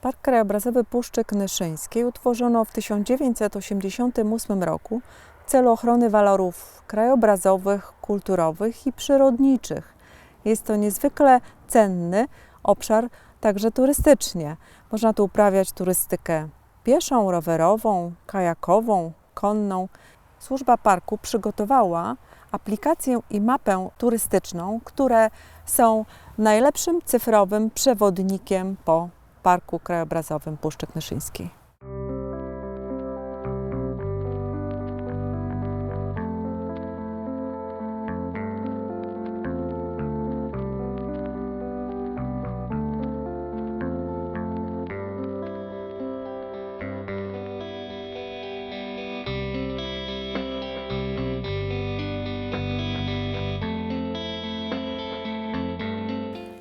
Park Krajobrazowy Puszczy Knyszyńskiej utworzono w 1988 roku w celu ochrony walorów krajobrazowych, kulturowych i przyrodniczych. Jest to niezwykle cenny obszar także turystycznie. Można tu uprawiać turystykę pieszą, rowerową, kajakową, konną. Służba parku przygotowała aplikację i mapę turystyczną, które są najlepszym cyfrowym przewodnikiem po Parku Krajobrazowym Puszczy Knyszyńskiej.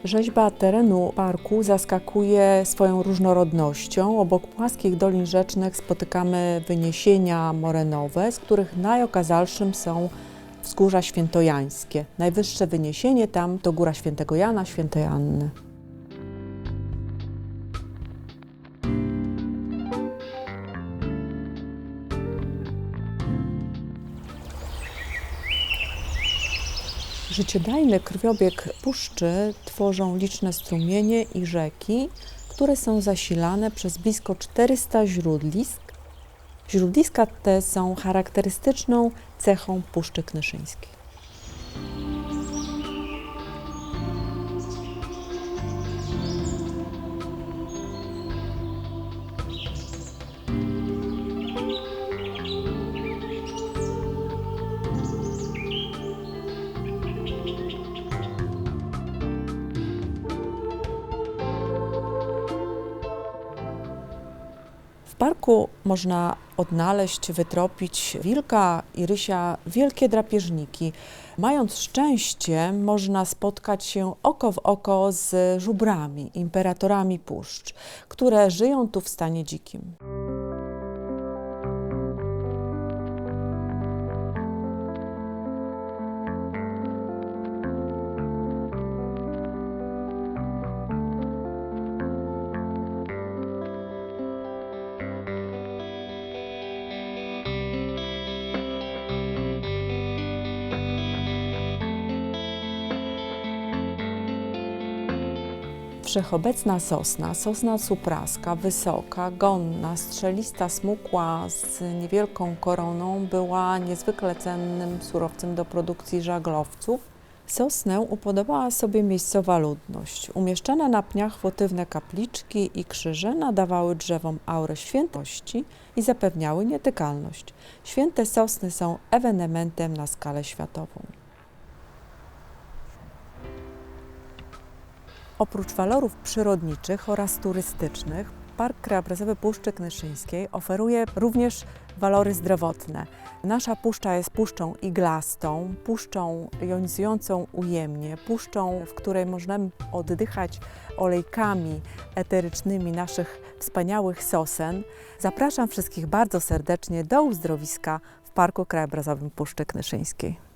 Rzeźba terenu parku zaskakuje swoją różnorodnością. Obok płaskich dolin rzecznych spotykamy wyniesienia morenowe, z których najokazalszym są wzgórza świętojańskie. Najwyższe wyniesienie tam to Góra Świętego Jana, Świętej Anny. Życiodajny krwiobieg puszczy tworzą liczne strumienie i rzeki, które są zasilane przez blisko 400 źródlisk. Źródliska te są charakterystyczną cechą Puszczy Knyszyńskiej. Parku można odnaleźć, wytropić wilka i rysia wielkie drapieżniki. Mając szczęście, można spotkać się oko w oko z żubrami, imperatorami puszcz, które żyją tu w stanie dzikim. Wszechobecna sosna, sosna supraska, wysoka, gonna, strzelista, smukła, z niewielką koroną, była niezwykle cennym surowcem do produkcji żaglowców. Sosnę upodobała sobie miejscowa ludność. Umieszczane na pniach wotywne kapliczki i krzyże nadawały drzewom aurę świętości i zapewniały nietykalność. Święte sosny są ewenementem na skalę światową. Oprócz walorów przyrodniczych oraz turystycznych, Park Krajobrazowy Puszczy Knyszyńskiej oferuje również walory zdrowotne. Nasza puszcza jest puszczą iglastą, puszczą jonizującą ujemnie, puszczą, w której możemy oddychać olejkami eterycznymi naszych wspaniałych sosen. Zapraszam wszystkich bardzo serdecznie do uzdrowiska w Parku Krajobrazowym Puszczy Knyszyńskiej.